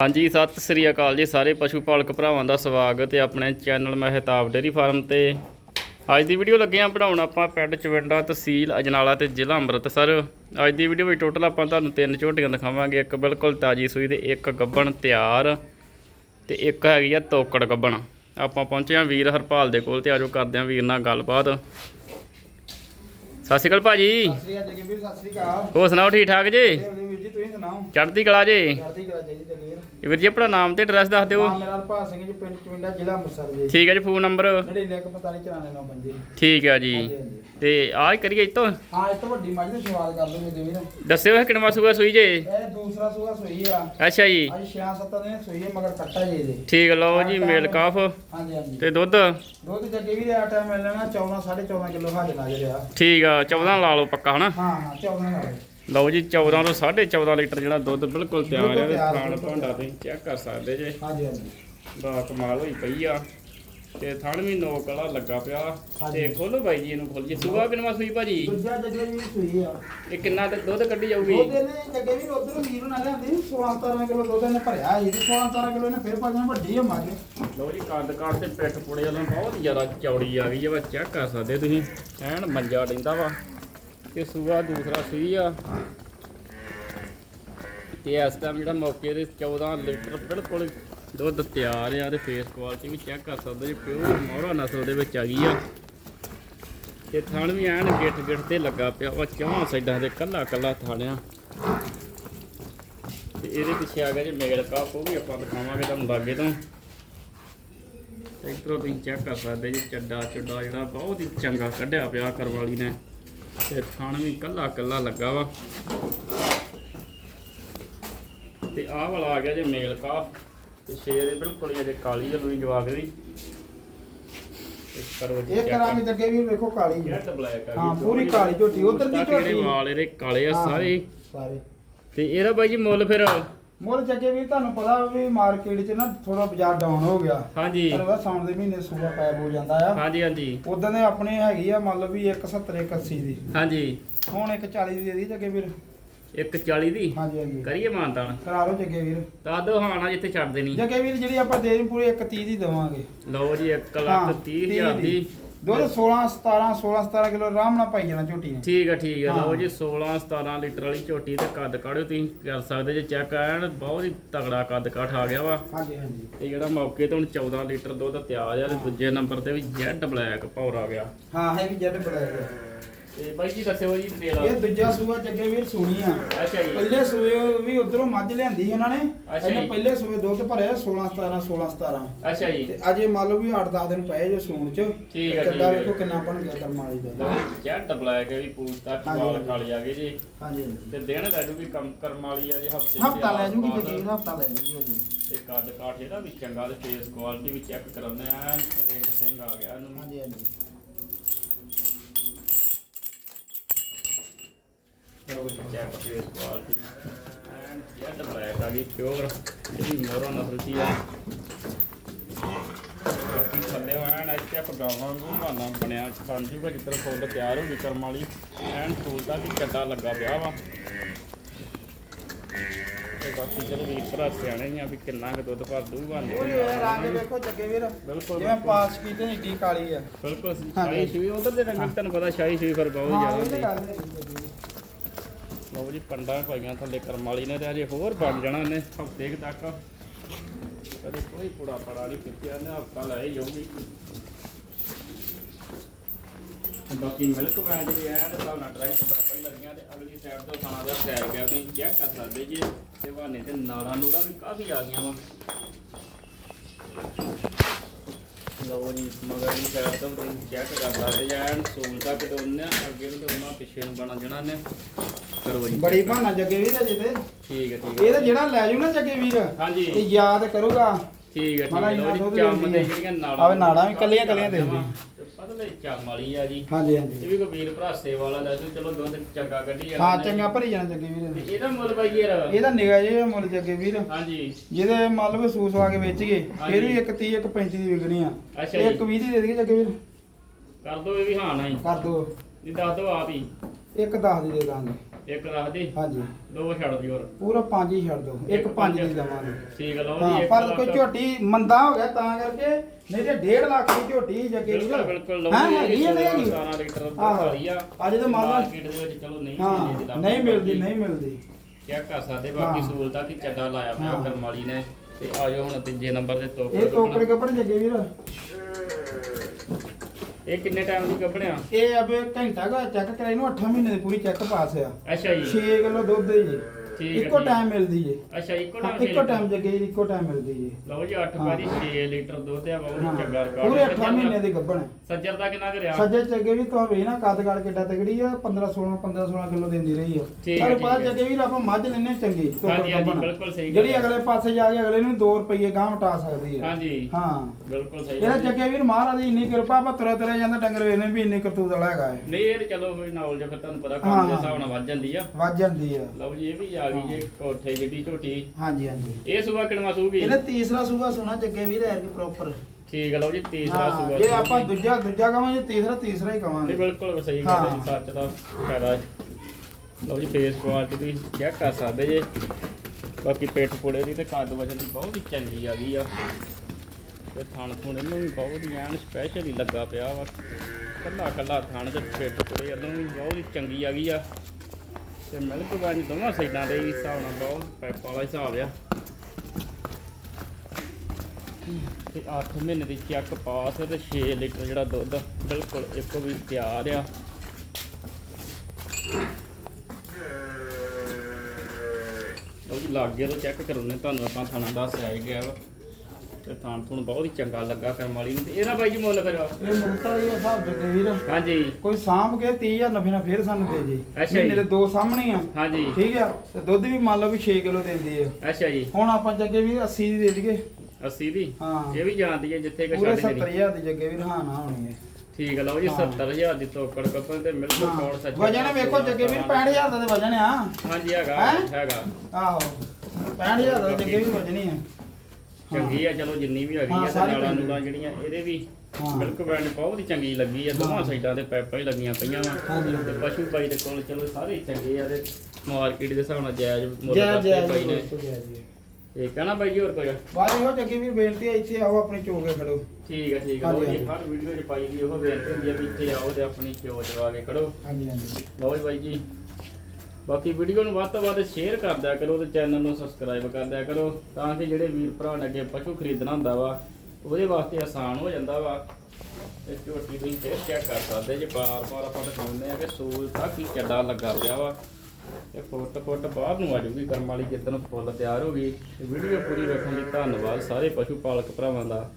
ਹਾਂਜੀ ਸਤਿ ਸ੍ਰੀ ਅਕਾਲ ਜੀ ਸਾਰੇ ਪਸ਼ੂ ਪਾਲਕ ਭਰਾਵਾਂ ਦਾ ਸਵਾਗਤ ਹੈ ਆਪਣੇ ਚੈਨਲ ਮਹਿਤਾਬ ਡੇਰੀ ਫਾਰਮ ਤੇ। ਅੱਜ ਦੀ ਵੀਡੀਓ ਲੱਗੇ ਆ ਬਣਾਉਣ ਆਪਾਂ ਪਿੰਡ ਚਵਿੰਡਾ ਤਹਿਸੀਲ ਅਜਨਾਲਾ ਤੇ ਜ਼ਿਲ੍ਹਾ ਅੰਮ੍ਰਿਤਸਰ। ਅੱਜ ਦੀ ਵੀਡੀਓ ਵਿੱਚ ਟੋਟਲ ਆਪਾਂ ਤੁਹਾਨੂੰ ਤਿੰਨ ਝੋਟੀਆਂ ਦਿਖਾਵਾਂਗੇ ਇੱਕ ਬਿਲਕੁਲ ਤਾਜੀ ਸੂਈ ਤੇ ਇੱਕ ਗੱਬਣ ਤਿਆਰ ਤੇ ਇੱਕ ਹੈਗੀ ਆ ਤੋਕੜ ਗੱਬਣ। ਆਪਾਂ ਪਹੁੰਚੇ ਆ ਵੀਰ ਹਰਪਾਲ ਦੇ ਕੋਲ ਤੇ ਆਜੋ ਕਰਦੇ ਆ ਵੀਰ ਨਾਲ ਗੱਲਬਾਤ। ਸਤਿ ਸ਼੍ਰੀ ਅਕਾਲ ਭਾਜੀ। ਸਤਿ ਸ੍ਰੀ ਅਕਾਲ ਜਗੀਰ ਸਤਿ ਸ੍ਰੀ ਅਕਾਲ। ਹੋਰ ਸੁਣਾਓ ਠੀਕ ਠਾਕ ਜੀ? ਤੇ ਵੀਰ ਜੀ ਤੁਸੀਂ ਸੁਣਾਓ? ਚੜ੍ਹਦੀ ਕਲਾ ਜੀ? ਚੜ੍ਹਦੀ ਕਲਾ ਜੀ। ਜਗੀਰ ਵੀਰ ਜੀ ਆਪਣਾ ਨਾਮ ਤੇ ਐਡਰੈਸ ਦੱਸ ਦਿਓ। ਨਾਮ ਮੇਰਾ ਹਰਪਾਲ ਸਿੰਘ ਜੀ ਪਿੰਡ ਚਵਿੰਡਾ ਜ਼ਿਲ੍ਹਾ ਅੰਮ੍ਰਿਤਸਰ ਜੀ। ਠੀਕ ਹੈ ਜੀ ਫੋਨ ਨੰਬਰ 99459499 ਠੀਕ ਹੈ ਜੀ। ਤੇ ਆਹ ਹੀ ਕਰੀਏ ਇਤੋਂ ਹਾਂ ਤੋਂ ਵੱਡੀ ਮੱਝ ਦਾ ਸਵਾਲ ਕਰ ਲਓ ਮੇਰੇ ਵੀਰ। ਦੱਸਿਓ ਇਹ ਕਿੰਨਵਾ ਸੂਆ ਸੂਈ ਜੇ? ਇਹ ਦੂਸਰਾ ਸੂਆ ਸੋਈ ਆ। ਅੱਛਾ ਜੀ। ਅੱਜ 6-7 ਦਿਨ ਸੋਈ ਹੈ ਮਗਰ ਕੱਟਾ ਜੀ ਇਹਦੇ ਠੀਕ ਲਓ ਜੀ ਮੇਲ ਕਾਫ। ਹਾਂਜੀ ਹਾਂਜੀ। ਤੇ ਦੁੱਧ? ਦੁੱਧ ਜੱਗੇ ਵੀ ਆ ਟਾਈਮ ਮਿਲ ਲੈਣਾ 14 14.5 ਕਿਲੋ ਹਾਜ਼ਰ ਲੱਗ ਰਿਹਾ ਠੀਕ ਆ 14 ਲਾ ਲਓ ਪੱਕਾ ਹਨਾ? ਹਾਂ ਹਾਂ 14 ਨਾਲ ਲਓ। ਜੀ 14 ਤੋਂ 14.5 ਲੀਟਰ ਜਿਹੜਾ ਦੁੱਧ ਬਿਲਕੁਲ ਤਿਆਰ ਹੈ ਬਿਲਕੁਲ ਭਾਂਡਾ ਤੁਸੀਂ ਚੈੱਕ ਕਰ ਸਕਦੇ ਜੇ। ਹਾਂਜੀ ਹਾਂਜੀ। ਬਾ ਕਮਾਲ ਹੋਈ ਪਈ ਆ। ਤੇ ਥਣ ਵੀ ਨੋਕ ਵਾਲਾ ਲੱਗਾ ਪਿਆ। ਤੇ ਖੋਲੋ ਬਾਈ ਜੀ ਇਹਨੂੰ ਖੋਲੀਏ। ਸੂਆ ਕਿੰਨਵਾ ਸੂਈ ਭਾਜੀ? ਦੂਜਾ ਜੱਗੇ ਵੀ ਸੋਈ ਆ। ਇਹ ਕਿੰਨਾ ਤੇ ਦੁੱਧ ਕੱਢੀ ਜਾਊਗੀ? ਦੁੱਧ ਇਹਨੇ ਜੱਗੇ ਵੀ ਉਧਰ ਵੀਰ ਨਾਲ ਲਿਆਂਦੀ। 16-17 ਕਿਲੋ ਦੁੱਧ ਇਹਨੇ ਭਰਿਆ ਜੀ 16-17 ਕਿਲੋ ਇਹਨੇ ਫਿਰ ਪਾ ਦੇਣਾ ਵੱਡੀ ਆ ਮੱਝ ਲਓ ਜੀ ਕੰਦ ਕਾਟ ਤੇ ਪਿੱਠ ਪੁੜੇ ਵੱਲੋਂ ਬਹੁਤ ਜ਼ਿਆਦਾ ਚੌੜੀ ਆ ਗਈ ਹੈ ਵਾ ਚੈੱਕ ਕਰ ਸਕਦੇ ਤੁਸੀਂ। ਐਨ ਮੰਜਾ ਲੈਂਦਾ ਵਾ। ਤੇ ਸੂਆ ਦੂਸਰਾ ਸੂਈ ਆ। ਤੇ ਇਸ ਟਾਈਮ ਜਿਹੜਾ ਮੌਕੇ ਦੇ 14 ਲੀਟਰ ਬਿਲਕੁਲ ਦੁੱਧ ਤਿਆਰ ਆ ਤੇ ਫੇਸ ਕੁਆਲਿਟੀ ਵੀ ਚੈੱਕ ਕਰ ਸਕਦੇ ਜੀ ਪਿਓਰ ਮੋਹਰਾ ਨਸਲ ਦੇ ਵਿੱਚ ਆ ਗਈ ਆ। ਤੇ ਥਣ ਵੀ ਐਨ ਗਿੱਠ ਗਿੱਠ ਤੇ ਲੱਗਾ ਪਿਆ ਵਾ ਚੌਹਾਂ ਸਾਈਡਾਂ ਤੇ ਕੱਲਾ ਕੱਲਾ ਥਾਣਿਆ ਤੇ ਇਹਦੇ ਪਿੱਛੇ ਆ ਗਿਆ ਜੀ ਮੇਲ ਕਾਪ ਉਹ ਵੀ ਆਪਾਂ ਦਿਖਾਵਾਂਗੇ ਤੁਹਾਨੂੰ ਲਾਗੇ ਤੋਂ। ਇਧਰੋਂ ਤੁਸੀਂ ਚੈੱਕ ਕਰ ਸਕਦੇ ਜੀ ਚੱਡਾ ਚੱਡਾ ਜਿਹੜਾ ਬਹੁਤ ਹੀ ਚੰਗਾ ਕੱਢਿਆ ਪਿਆ ਕਰਵਾਲੀ ਨੇ। ਤੇ ਥਣ ਵੀ ਕੱਲਾ ਕੱਲਾ ਲੱਗਾ ਵਾ। ਤੇ ਆਹ ਵਾਲਾ ਆ ਗਿਆ ਜੇ ਮੇਲ ਕਾਫ। ਤੇ ਸ਼ੇਰ ਇਹ ਬਿਲਕੁਲ ਹੀ ਅਜੇ ਕਾਲੀ ਜਲੂਈ ਜਵਾਗ ਦੀ ਤੇ ਇਹ ਕਰਾਂ ਵੀ ਜੱਗੇ ਵੀ ਵੇਖੋ ਕਾਲੀ ਆ। ਹਾਂ, ਪੂਰੀ ਕਾਲੀ ਝੋਟੀ, ਉੱਧਰ ਦੀ ਜਿਹੜੇ ਝੋਟੀ। ਵਾਲ ਇਹਦੇ ਕਾਲੇ ਆ ਹਾਂ, ਸਾਰੇ। ਸਾਰੇ। ਤੇ ਇਹਦਾ ਬਾਈ ਜੀ ਮੁੱਲ ਫਿਰ ਮੁੱਲ ਜੱਗੇ ਵੀ ਤੁਹਾਨੂੰ ਪਤਾ ਵੀ ਮਾਰਕੀਟ 'ਚ ਨਾ ਥੋੜਾ ਬਾਜ਼ਾਰ ਡਾਊਨ ਹੋ ਗਿਆ। ਹਾਂਜੀ। ਪਰ ਵਾ ਸਾਉਣ ਦੇ ਮਹੀਨੇ ਸੂਆ ਪੈ ਹੋ ਜਾਂਦਾ ਆ। ਹਾਂਜੀ ਹਾਂਜੀ। ਉਦੋਂ ਦੇ ਆਪਣੇ ਹੈਗੀ ਆ ਮੰਨ ਲਓ ਵੀ 170 180 ਦੀ। ਹਾਂਜੀ। ਹੁਣ 140 ਦੀ ਦੇ ਦੀ ਜੱਗੇ ਵੀਰ। 140 ਦੀ? ਹਾਂਜੀ ਹਾਂਜੀ। ਕਰੀਏ ਮਾਨਤਾਨ? ਕਰਾ ਲਓ ਜੱਗੇ ਵੀਰ। ਤਾਂ ਦੋ ਹਾਣਾ ਜਿੱਥੇ ਛੱਡ ਦੇਣੀ। ਜੱਗੇ ਵੀਰ ਜਿਹੜੀ ਆਪਾਂ ਦੇ ਦੇਣੀ ਪੂਰੀ 130 ਦੀ ਦੇਵਾਂਗੇ। ਲਓ ਜੀ 1 ਹਾਂ, ਲੱਖ 30 ਹਜ਼ਾਰ ਦੀ। ਦੁੱਧ 16 17 16 17 ਕਿਲੋ ਆਰਾਮ ਨਾਲ ਪਾਈ ਜਾਣਾ ਝੋਟੀ ਨੇ। ਠੀਕ ਆ ਠੀਕ ਆ। ਹਾਂ। ਲਓ ਜੀ 16 17 ਲੀਟਰ ਵਾਲੀ ਝੋਟੀ ਤੇ ਕੱਦ ਕਾੜਿਓ ਤੁਸੀਂ ਕਰ ਸਕਦੇ ਜੇ ਚੈੱਕ ਐਨ ਬਹੁਤ ਹੀ ਤਗੜਾ ਕੱਦ ਕਾਠ ਆ ਗਿਆ ਵਾ। ਹਾਂਜੀ ਹਾਂਜੀ। ਤੇ ਜਿਹੜਾ ਮੌਕੇ ਤੇ ਹੁਣ 14 ਲੀਟਰ ਦੁੱਧ ਤਿਆਰ ਆ ਤੇ ਦੂਜੇ ਨੰਬਰ ਤੇ ਵੀ ਜੈਡ ਬਲੈਕ ਪੌਰ ਆ ਗਿਆ। ਹਾਂ ਹੈ ਵੀ ਜੱਟ ਬਲੈਕ ਤੇ ਬਾਈ ਜੀ ਦੱਸਿਓ ਜੀ ਡਿਟੇਲ ਇਹ ਦੂਜਾ ਸੂਆ ਜੱਗੇ ਵੀਰ ਸੋਣੀ ਆ ਅੱਛਾ ਜੀ। ਪਹਿਲੇ ਸੂਏ ਵੀ ਉਧਰੋਂ ਮੱਝ ਲਿਆਂਦੀ ਉਹਨਾਂ ਨੇ। ਅੱਛਾ ਇਹਨੇ ਜੀ। ਪਹਿਲੇ ਸੂਏ ਦੁੱਧ ਭਰਿਆ 16 17 16 17 ਅੱਛਾ ਜੀ। ਤੇ ਅਜੇ ਮੰਨ ਲਓ ਵੀ 8-10 ਦਿਨ ਪਏ ਜੋ ਸੂਣ ਚ। ਠੀਕ ਆ, ਠੀਕ ਆ। ਵੇਖੋ ਕਿੰਨਾ ਬਣ ਗਿਆ ਕਰਮਾਲੀ ਦਾ। ਜੈਡ ਬਲੈਕ ਹੈ ਵੀ ਹਾਂਜੀ, ਵਾਲ ਹਾਂਜੀ। ਕਾਲੇ ਆ ਗਏ ਜੀ। ਹਾਂਜੀ ਹਾਂਜੀ। ਤੇ ਦਿਨ ਲੈ ਜੂਗੀ ਕੰਮ ਕਰਮ ਵਾਲੀ ਆ ਜੀ ਹਫ਼ਤੇ ਹਫਤਾ ਲੈ ਜੂਗੀ ਜੱਗੇ ਵੀਰ ਹਫਤਾ ਲੈ ਜੂਗੀ ਜੀ ਤੇ ਕੱਦ ਕਾਠ ਇਹਦਾ ਵੀ ਚੰਗਾ ਤੇ ਫੇਸ ਕੁਆਲਿਟੀ ਵੀ ਚੈੱਕ ਕਰਾਉਂਦੇ ਆ। ਰਿੰਗ ਸਿੰਘ ਆ ਗਿਆ ਇਹਨੂੰ। ਹਾਂਜੀ ਹਾਂਜੀ। Check face quality and Z black ਆ ਗਈ ਪਿਓਰ ਜਿਹੜੀ ਮੋਰਾ ਨਸਲ ਦੀ ਆ। ਬਾਕੀ ਥੱਲੇ ਐਨ ਇੱਥੇ ਆਪਾਂ ਗਾਵਾਂ ਨੂੰ ਮਾਨਾ ਬਣਿਆ। ਬਣ ਜੂਗਾ ਜਿੱਧਰ ਫੁੱਲ ਤਿਆਰ ਹੋ ਗਈ ਕਰਮ ਵਾਲੀ ਐਨ ਫੂਲ ਦਾ ਵੀ ਚੱਡਾ ਲੱਗਾ ਪਿਆ ਵਾ। ਤੇ ਬਾਕੀ ਚਲੋ ਵੀਰ ਭਰਾ ਸਿਆਣੇ ਹੀ ਆ ਵੀ ਕਿੰਨਾ ਕੁ ਦੁੱਧ ਭਰ ਦੂਗਾ ਉਹ ਇਹ ਰੰਗ ਵੇਖੋ ਜੱਗੇ ਵੀਰ। ਬਿਲਕੁਲ। ਜਿਵੇਂ ਪਾਸ ਕੀਤੇ ਨੇ ਏਡੀ ਕਾਲੀ ਆ। ਬਿਲਕੁਲ। ਸ਼ਾਹੀ ਸ਼ੂਈ ਉਧਰ ਦੇ ਰੰਗ ਤੁਹਾਨੂੰ ਪਤਾ ਸ਼ਾਹੀ ਸ਼ੂਈ ਫਿਰ ਬਹੁਤ ਜ਼ਿਆਦਾ ਹੁੰਦੀ। ਲਓ ਜੀ, ਪੰਡਾਂ ਪਾਈਆਂ ਥੱਲੇ ਕਰਮ ਨੇ ਤੇ ਅਜੇ ਹੋਰ ਬਣ ਜਾਣਾ ਇਹਨੇ ਹਫ਼ਤੇ ਤੱਕ। ਕਦੇ ਕੋਈ ਕੂੜਾ ਪੜਾ ਨਹੀਂ ਕਿੱਥੇ ਨੇ ਹਫਤਾ ਲੈ ਹੀ ਜਾਊਗੀ ਬਾਕੀ ਮਿਲਕ ਵੈਨ ਜਿਹੜੀ ਐ ਤੇ ਸਾਡਾ ਟਰਾਈ ਪਾਪਾ ਹੀ ਲੱਗੀਆਂ ਤੇ ਅਗਲੀ ਸਾਈਡ ਤੋਂ ਖਾਣਾ ਦਾ ਸੈਰ ਗਿਆ ਤੁਸੀਂ ਚੈੱਕ ਕਰ ਸਕਦੇ ਜੀ। ਤੇ ਬਹਾਨੇ ਤੇ ਨਾੜਾਂ ਨੂੜਾਂ ਵੀ ਕਾਫੀ ਆ ਗਈਆਂ ਵਾ। ਲਓ ਜੀ, ਮਗਰ ਦੀ ਸਾਈਡ ਤੋਂ ਤੁਸੀਂ ਚੈੱਕ ਕਰ ਸਕਦੇ ਜੀ ਐਨ ਸੂਲ ਤੱਕ ਤੇ ਅੱਗੇ ਨੂੰ ਤੇ ਪਿੱਛੇ ਨੂੰ ਬਣਾ ਜਣਾ ਨੇ ਕਰੋ ਜੀ ਬੜੀ ਬਹਾਨਾ ਜੱਗੇ ਵੀਰ ਅਜੇ ਤੇ। ਠੀਕ ਹੈ ਠੀਕ ਇਹ ਹੈ ਤਾਂ ਜਿਹੜਾ ਲੈ ਜੂ ਨਾ ਜੱਗੇ ਵੀਰ ਹਾਂਜੀ। ਤੇ ਯਾਦ ਕਰੂਗਾ। ਠੀਕ ਹੈ ਠੀਕ ਹੈ। ਲਓ ਜੀ ਚੰਮ ਦੇ ਹੈ। ਜਿਹੜੀਆਂ ਨਾੜਾਂ ਆਵੇ ਨਾੜਾਂ ਵੀ ਕੱਲੀਆਂ ਕੱਲੀਆਂ। ਤੇ ਪਤਲੇ ਚੰਮ ਵਾਲੀ ਆ ਜੀ। ਹਾਂਜੀ ਇਹ ਹਾਂਜੀ ਵੀ ਕੋਈ ਵੀਰ ਭਰਾ ਸੇਵਾ ਵਾਲਾ ਦਿਓ, ਚਲੋ ਦੁੱਧ ਚੰਗਾ ਕੱਢੀ ਹਾਂ ਨੇ। ਚੰਗਾ ਭਰੀ ਜਾਣਾ ਜੱਗੇ ਵੀਰ। ਇਹਦਾ ਮੁੱਲ ਬਾਈ ਯਾਰ। ਇਹਦਾ ਨਿਗਾ ਜੇ ਮੁੱਲ ਜੱਗੇ ਵੀਰ। ਹਾਂਜੀ। ਜਿਹਦੇ ਵੀ ਸੂਸ ਵਾ ਕੇ ਵੇਚ ਗਏ। ਫਿਰ ਵੀ ਇੱਕ 30 ਇੱਕ 35 ਦੀ ਵਿਕਣੀ ਆ। ਅੱਛਾ ਇੱਕ ਜੀ। 20 ਦੀ ਦੇ ਦੇਗੇ ਜੱਗੇ ਵੀਰ। ਕਰ ਦੋ ਇਹ ਵੀ ਹਾਂ ਨਾ ਹੀ ਕਰ ਦੋ। ਨਹੀਂ ਦੱਸ ਦੋ ਆਪ ਹੀ। ਇੱਕ 10 ਦੀ ਦੇ ਦਾਂਗੇ। ਇੱਕ ਰੱਖ ਦੇ? ਹਾਂਜੀ। ਦੋ ਛੱਡ ਦਿਓ ਹੋਰ। ਪੂਰਾ ਪੰਜ ਹੀ ਛੱਡ ਦਿਓ। ਇੱਕ ਪੰਜ ਦੀ ਦਵਾਂਗੇ। ਠੀਕ ਹੈ ਲਓ ਹਾਂ ਜੀ ਇੱਕ ਪਰ ਲੱਖ- ਕੋਈ ਝੋਟੀ ਮੰਦਾ ਹੋ ਗਿਆ ਤਾਂ ਕਰਕੇ ਨਹੀਂ ਤੇ 1.5 ਲੱਖ ਦੀ ਝੋਟੀ ਜੱਗੇ ਬਿਲਕੁਲ ਬਿਲਕੁਲ ਲਓ ਹਾਂ ਜੀ ਹੈਗੀ ਆ ਨਹੀਂ ਹੈਗੀ? 17 ਲੀਟਰ ਦੁੱਧ ਆਹੋ। ਵਾਲੀ ਆ। ਅੱਜ ਤਾਂ ਮੰਨ ਲਾ ਮਾਰਕੀਟ ਦੇ ਵਿੱਚ ਚਲੋ ਨਹੀਂ ਮਿਲਦੀ ਹਾਂ ਨਹੀਂ ਮਿਲਦੀ ਬਾਕੀ ਨਹੀਂ ਮਿਲਦੀ। ਚੈੱਕ ਕਰ ਸਕਦੇ ਬਾਕੀ ਹਾਂ। ਸਹੂਲਤਾਂ ਕਿ ਚੱਡਾ ਲਾਇਆ ਪਿਆ ਹਾਂ। ਕਰਮ ਵਾਲੀ ਨੇ। ਤੇ ਆ ਜਾਓ ਹੁਣ ਤੀਜੇ ਨੰਬਰ ਤੇ ਤੋਪ ਇਹ ਤੋਕੜ ਕੱਪੜੇ ਜੱਗੇ ਵੀਰ। ਇਹ ਕਿੰਨੇ ਟਾਈਮ ਦੀ ਕੱਪੜਿਆ ਇਹ ਅਬੇ ਘੰਟਾ ਦਾ ਚੈੱਕ ਕਰਾਈ ਨੂੰ 8 ਮਹੀਨੇ ਦੀ ਪੂਰੀ ਚੈੱਕ ਪਾਸ ਆ। ਅੱਛਾ ਜੀ। 6 ਕਿਲੋ ਦੁੱਧ ਹੈ ਜੀ। ਠੀਕ ਹੈ, ਇੱਕੋ ਠੀਕ। ਟਾਈਮ ਮਿਲਦੀ ਜੀ। ਅੱਛਾ ਇੱਕੋ ਹਾਂ, ਟਾਈਮ ਇੱਕੋ ਟਾਈਮ ਜੀ ਇੱਕੋ ਟਾਈਮ ਮਿਲਦੀ ਜੀ। ਲਓ ਜੀ 8 ਪਾਰੀ 6 ਲੀਟਰ ਦੁੱਧ ਆ ਬਹੁਤ ਚੰਗਾ ਰਿਕਾਰਡ ਪੂਰੇ 8 ਮਹੀਨੇ ਦੀ ਗੱਭਣ ਹੈ। ਸੱਜਰ ਦਾ ਕਿੰਨਾ ਕਰਿਆ ਸੱਜੇ ਚੱਗੇ ਵੀ ਤੋਂ ਵੇ ਨਾ ਕੱਦ ਗੜ ਕਿੱਡਾ ਤਗੜੀ ਆ 15 16 15 16 ਕਿਲੋ ਦਿੰਦੀ ਰਹੀ ਆ। ਠੀਕ ਹੈ, ਪਰ ਠੀਕ ਬਾਅਦ ਹੈ। ਜੱਗੇ ਵੀ ਆਪਾਂ ਮੱਝ ਲੈਨੇ ਚੰਗੀ ਤੋਕੜ ਹਾਂਜੀ ਹਾਂਜੀ। ਬਿਲਕੁਲ ਸਹੀ ਜਿਹੜੀ ਹੈ। ਅਗਲੇ ਪਾਸੇ ਜਾ ਕੇ ਅਗਲੇ ਨੂੰ 2 ਰੁਪਏ ਗਾਂ ਵਟਾ ਸਕਦੀ ਹੈ ਹਾਂਜੀ। ਹਾਂ। ਬਿਲਕੁਲ ਸਹੀ ਇਹਦਾ ਗੱਲ ਹੈ। ਜੱਗੇ ਵੀਰ ਮਹਾਰਾਜ ਦੀ ਇੰਨੀ ਕਿਰਪਾ ਆਪਾਂ ਤੁਰੇ ਤੁਰੇ ਜਾਂਦਾ ਡੰਗਰ ਵੇਨੇ ਵੀ ਇੰਨੀ ਕਰਤੂਤ ਵਾਲਾ ਹੈਗਾ ਨਹੀਂ ਇਹ ਤਾਂ ਚਲੋ ਕੋਈ ਨੌਲੇਜ ਫਿਰ ਤੁਹਾਨੂੰ ਪਤਾ ਹਾਂ, ਕੰਮ ਦੇ ਹਾਂ। ਹਿਸਾਬ ਨਾਲ ਵੱਧ ਜਾਂਦੀ ਆ। ਵੱਜ ਜਾਂਦੀ ਆ। ਲਓ ਜੀ ਇਹ ਵੀ ਆ ਗਈ ਜੇ ਕੋਠੇ ਜਿਹੜੀ ਝੋਟੀ ਹਾਂਜੀ ਹਾਂਜੀ। ਇਹ ਸੁਬਾ ਕਿਣਵਾ ਸੂਗੀ ਇਹਨੇ ਤੀਸਰਾ ਸੂਗਾ ਸੁਣਾ ਜੱਗੇ ਵੀਰ ਹੈ ਕਿ ਪ੍ਰੋਪਰ ਠੀਕ ਹੈ ਲਓ ਜੀ ਤੀਸਰਾ ਹਾਂ ਸੁਬਾ ਜੇ ਆਪਾਂ ਦੂਜਾ ਦੂਜਾ ਕਵਾਂਗੇ ਤੀਸਰਾ ਤੀਸਰਾ ਹੀ ਨਹੀਂ ਕਵਾਂਗੇ ਬਿਲਕੁਲ ਸਹੀ ਗੱਲ ਹੈ ਜੀ, ਹਾਂ। ਸੱਚ ਦਾ ਫਾਇਦਾ ਹੈ ਲਓ ਜੀ ਫੇਸ ਕੁਆਲਿਟੀ ਵੀ ਚੈੱਕ ਕਰ ਸਕਦੇ ਜੇ। ਬਾਕੀ ਪੇਟ ਪੁੜੇ ਦੀ ਤੇ ਕੱਦ ਵਜਨ ਦੀ ਬਹੁਤ ਹੀ ਚੰਗੀ ਆ ਗਈ ਆ। ਤੇ ਥਣ ਥੁਣ ਇਹਨੂੰ ਵੀ ਬਹੁਤ ਹੀ ਐਨ ਸਪੈਸ਼ਲ ਹੀ ਲੱਗਾ ਪਿਆ ਵਾ। ਕੱਲਾ ਕੱਲਾ ਥਣ ਤੇ ਪੇਟ ਪੁੜੇ ਇਹਨੂੰ ਵੀ ਬਹੁਤ ਹੀ ਚੰਗੀ ਆ ਗਈ ਆ। ਤੇ ਮਿਲਕ ਗੰਜ ਦੋਵਾਂ ਸਾਈਡਾਂ ਦੇ ਵੀ ਹਿਸਾਬ ਨਾਲ ਬਹੁਤ ਪੈਪ ਵਾਲਾ ਹਿਸਾਬ ਆ। ਤੇ 8 ਮਹੀਨੇ ਦੀ ਚੱਕ ਪਾਸ ਤੇ 6 ਲੀਟਰ ਜਿਹੜਾ ਦੁੱਧ, ਬਿਲਕੁਲ ਇੱਕੋ ਵੀ ਤਿਆਰ ਆ। ਉਹ ਲੱਗ ਗਿਆ ਤਾਂ ਚੈੱਕ ਕਰਾਉਣੇ ਤੁਹਾਨੂੰ ਆਪਾਂ ਥਾਣਾ ਦੱਸ ਆਇਆ ਗਿਆ ਵਾ। ਤੇ ਥੁਣ ਬਹੁਤ ਹੀ ਚੰਗਾ ਲੱਗਾ ਕਰਮ ਵਾਲੀ ਨੂੰ। ਤੇ ਇਹਦਾ ਬਾਈ ਜੀ ਮੁੱਲ ਫਿਰ। ਇਹ ਮੁਕਤਾ ਹੀ ਹਿਸਾਬ ਜੱਗੇ ਵੀਰ ਹਾਂਜੀ। ਕੋਈ ਸਾਂਭ ਕੇ 30000 ਨਫੇ ਨਾਲ ਫੇਰ ਸਾਨੂੰ ਦੇ ਜੇ ਅੱਛਾ ਜੀ। ਮਹੀਨੇ ਦੇ ਦੋ ਸਾਹਮਣੇ ਆ। ਹਾਂਜੀ। ਠੀਕ ਆ। ਤੇ ਦੁੱਧ ਵੀ ਮੰਨ ਲਓ ਵੀ 6 ਕਿਲੋ ਦਿੰਦੀ ਆ। ਅੱਛਾ ਜੀ। ਹੁਣ ਆਪਾਂ ਜੱਗੇ ਵੀਰ 80 ਦੀ ਦੇ ਦਈਏ। 80 ਦੀ? ਹਾਂ। ਇਹ ਵੀ ਜਾਂਦੀ ਹੈ ਜਿੱਥੇ ਕਿ ਪੂਰੇ ਛੱਡ 70000 ਦੀ ਜੱਗੇ ਵੀਰ ਹਾਂ ਨਾ ਹੋਣੀ ਹੈ ਠੀਕ ਲਓ ਜੀ ਹਾਂ। 70000 ਦੀ ਤੋਕੜ ਕੱਪਣ ਤੇ ਮਿਲਕ। ਕੋਲ ਸੱਚ ਵਜਨ ਵੇਖੋ ਜੱਗੇ ਵੀਰ 65000 ਦਾ ਤੇ ਵਜਨ ਆ। ਹਾਂਜੀ ਹੈਗਾ ਹੈਂ? ਹੈਗਾ। ਆਹੋ। 65000 ਦਾ ਜੱਗੇ ਵੀ ਵਜਨੀ ਆ। ਚੰਗੀ ਆ ਚਲੋ ਜਿੰਨੀ ਵੀ ਹੈਗੀ ਆ ਨਾਲਾਂ ਚੰਗੀ। ਨੂਲਾਂ ਜਿਹੜੀਆਂ ਇਹਦੇ ਵੀ। ਮਿਲਕ ਬ੍ਰਾਂਡ ਬਹੁਤ ਹੀ ਚੰਗੀ ਲੱਗੀ ਆ ਦੋਵਾਂ। ਸਾਈਡਾਂ ਤੇ ਪੈਪਾਂ ਹੀ ਲੱਗੀਆਂ ਪਈਆਂ ਵਾ। ਤੇ ਪਸ਼ੂ ਬਾਈ ਦੇ ਕੋਲ ਚਲੋ ਸਾਰੇ ਚੰਗੇ ਆ ਤੇ ਮਾਰਕੀਟ ਦੇ ਹਿਸਾਬ ਨਾਲ ਜਾਇਜ਼ ਮੁੱਲ ਜੈ ਬਾਈ ਨੇ। ਇਹ ਕਹਿਣਾ ਬਾਈ ਜੀ ਹੋਰ ਕੋਈ? ਬਾਅਦ ਇਹੋ ਜੱਗੇ ਵੀਰ ਬੇਨਤੀ ਆ ਇੱਥੇ ਆਓ ਆਪਣੀ ਚੋਕੇ ਖੜੋ। ਠੀਕ ਹੈ ਠੀਕ ਹੈ ਲਓ ਹਾਂਜੀ, ਜੀ ਹਰ ਵੀਡੀਓ 'ਚ ਪਾਈ ਦੀ ਉਹ ਬੇਨਤੀ ਹੁੰਦੀ ਆ ਵੀ ਇੱਥੇ ਆਓ ਤੇ ਆਪਣੀ ਚੋ ਚਵਾ ਕੇ ਖੜੋ। ਹਾਂਜੀ ਹਾਂਜੀ ਲਓ ਬਾਈ ਜੀ। ਬਾਕੀ ਵੀਡੀਓ ਨੂੰ ਵੱਧ ਤੋਂ ਵੱਧ ਸ਼ੇਅਰ ਕਰ ਦਿਆ ਕਰੋ ਤੇ ਚੈਨਲ ਨੂੰ ਸਬਸਕ੍ਰਾਈਬ ਕਰ ਦਿਆ ਕਰੋ ਤਾਂ ਕਿ ਜਿਹੜੇ ਵੀਰ ਭਰਾ ਨੇ ਅੱਗੇ ਪਸ਼ੂ ਖਰੀਦਣਾ ਹੁੰਦਾ ਵਾ, ਉਹਦੇ ਵਾਸਤੇ ਆਸਾਨ ਹੋ ਜਾਂਦਾ ਵਾ। ਤੇ ਝੋਟੀ ਤੁਸੀਂ ਫੇਰ ਚੈੱਕ ਕਰ ਸਕਦੇ ਜੇ ਬਾਰ-ਬਾਰ ਆਪਾਂ ਦਿਖਾਉਂਦੇ ਆ ਕਿ ਸੂਲ ਤੱਕ ਕੀ ਚੱਡਾ ਲੱਗਾ ਪਿਆ ਵਾ। ਇਹ ਫੁੱਟ ਫੁੱਟ ਬਾਹਰ ਨੂੰ ਆ ਜੂਗੀ ਕਰਮ ਵਾਲੀ ਜਿੱਦਣ ਫੁੱਲ ਤਿਆਰ ਹੋ ਗਈ। ਵੀਡੀਓ ਪੂਰੀ ਵੇਖਣ ਲਈ ਧੰਨਵਾਦ ਸਾਰੇ ਪਸ਼ੂ ਪਾਲਕ ਭਰਾਵਾਂ ਦਾ।